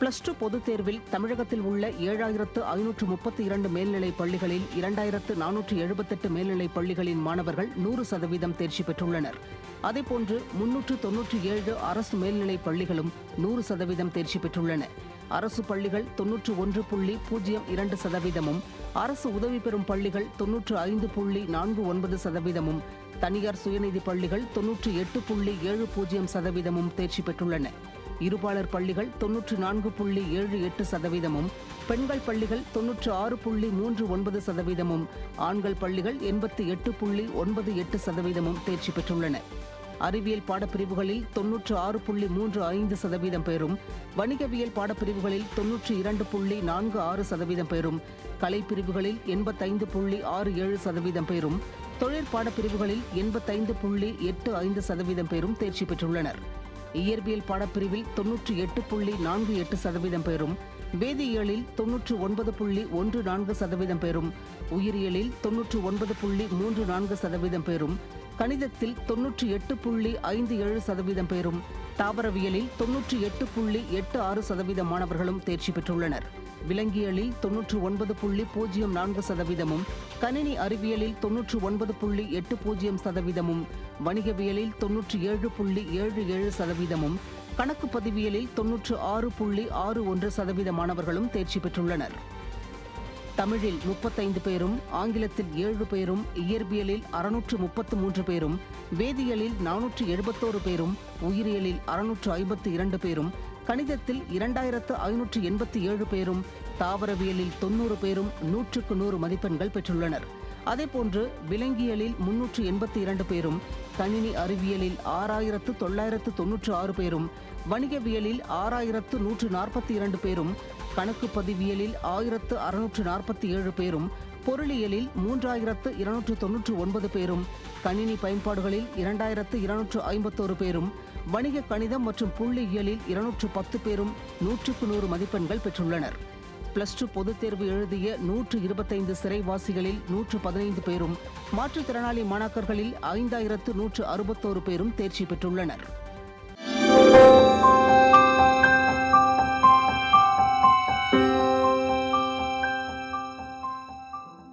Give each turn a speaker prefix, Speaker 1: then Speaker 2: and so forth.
Speaker 1: Plus two பொதுத் தேர்வில் தமிழகத்தில் உள்ள ஏழாயிரத்து ஐநூற்று முப்பத்தி இரண்டு மேல்நிலைப் பள்ளிகளில் இரண்டாயிரத்து நானூற்று எழுபத்தெட்டு மேல்நிலைப் பள்ளிகளின் மாணவர்கள் நூறு சதவீதம் தேர்ச்சி பெற்றுள்ளனர். அதேபோன்று முன்னூற்று தொன்னூற்றி ஏழு அரசு மேல்நிலைப் பள்ளிகளும் நூறு சதவீதம் தேர்ச்சி பெற்றுள்ளன. அரசு பள்ளிகள் தொன்னூற்று ஒன்று புள்ளி பூஜ்ஜியம் இரண்டு சதவீதமும் அரசு உதவி பெறும் பள்ளிகள் தொன்னூற்று ஐந்து புள்ளி நான்கு ஒன்பது சதவீதமும் தனியார் சுயநிதி பள்ளிகள் தொன்னூற்று எட்டு புள்ளி ஏழு பூஜ்ஜியம் சதவீதமும் தேர்ச்சி பெற்றுள்ளன. இருபாளர் பள்ளிகள் தொன்னூற்று நான்கு புள்ளி ஏழு எட்டு சதவீதமும் பெண்கள் பள்ளிகள் தொன்னூற்று ஆறு புள்ளி மூன்று ஒன்பது சதவீதமும் ஆண்கள் பள்ளிகள் எண்பத்தி எட்டு புள்ளி ஒன்பது எட்டு சதவீதமும் தேர்ச்சி பெற்றுள்ளன. அறிவியல் பாடப்பிரிவுகளில் தொன்னூற்று ஆறு புள்ளி மூன்று ஐந்து சதவீதம் பேரும் வணிகவியல் பாடப்பிரிவுகளில் தொன்னூற்று இரண்டு புள்ளி நான்கு ஆறு சதவீதம் பேரும் கலைப்பிரிவுகளில் எண்பத்தைந்து புள்ளி ஆறு ஏழு சதவீதம் பேரும் தொழிற்பாடப்பிரிவுகளில் எண்பத்தைந்து புள்ளி எட்டு ஐந்து சதவீதம் பேரும் தேர்ச்சி பெற்றுள்ளனர். இயற்பியல் பாடப்பிரிவில் தொன்னூற்றி எட்டு புள்ளி நான்கு எட்டு சதவீதம் பெறும் வேதியியலில் தொன்னூற்று ஒன்பது புள்ளி ஒன்று நான்கு சதவீதம் பெறும் உயிரியலில் தொன்னூற்று ஒன்பது புள்ளி மூன்று நான்கு சதவீதம் பெறும் கணிதத்தில் தொன்னூற்றி எட்டு புள்ளி ஐந்து ஏழு சதவீதம் பேரும் தாவரவியலில் தொன்னூற்றி எட்டு புள்ளி எட்டு ஆறு சதவீத மாணவர்களும் தேர்ச்சி பெற்றுள்ளனர். விலங்கியலில் தொன்னூற்று ஒன்பது புள்ளி பூஜ்ஜியம் நான்கு சதவீதமும் கணினி அறிவியலில் தொன்னூற்று ஒன்பது புள்ளி எட்டு பூஜ்ஜியம் சதவீதமும் வணிகவியலில் தொன்னூற்று ஏழு புள்ளி ஏழு ஏழு சதவீதமும் கணக்கு பதிவியலில் தொன்னூற்று ஆறு புள்ளி ஆறு ஒன்று சதவீத மாணவர்களும் தேர்ச்சி பெற்றுள்ளனர். தமிழில் முப்பத்தைந்து பேரும் ஆங்கிலத்தில் ஏழு பேரும் இயற்பியலில் அறுநூற்று முப்பத்து மூன்று பேரும் வேதியியலில் நானூற்று எழுபத்தோரு பேரும் உயிரியலில் அறுநூற்று ஐம்பத்து இரண்டு பேரும் கணிதத்தில் இரண்டாயிரத்து ஐநூற்று எண்பத்தி ஏழு பேரும் தாவரவியலில் தொன்னூறு பேரும் நூற்றுக்கு நூறு மதிப்பெண்கள் பெற்றுள்ளனர். அதேபோன்று விலங்கியலில் முன்னூற்று எண்பத்தி இரண்டு பேரும் கணினி அறிவியலில் ஆறாயிரத்து தொள்ளாயிரத்து தொன்னூற்று ஆறு பேரும் வணிகவியலில் ஆறாயிரத்து நூற்று நாற்பத்தி இரண்டு பேரும் கணக்கு பதிவியலில் ஆயிரத்து அறுநூற்று நாற்பத்தி ஏழு பேரும் பொருளியலில் மூன்றாயிரத்து இருநூற்று தொன்னூற்று ஒன்பது பேரும் கணினி பயன்பாடுகளில் இரண்டாயிரத்து இருநூற்று ஐம்பத்தோரு பேரும் வணிக கணிதம் மற்றும் புள்ளியியலில் இருநூற்று பத்து பேரும் நூற்றுக்கு நூறு மதிப்பெண்கள் பெற்றுள்ளனர். பிளஸ் டூ பொதுத் தேர்வு எழுதிய நூற்று இருபத்தைந்து சிறைவாசிகளில் நூற்று பதினைந்து பேரும் மாற்றுத்திறனாளி மாணாக்கர்களில் ஐந்தாயிரத்து நூற்று அறுபத்தோரு பேரும் தேர்ச்சி பெற்றுள்ளனர்.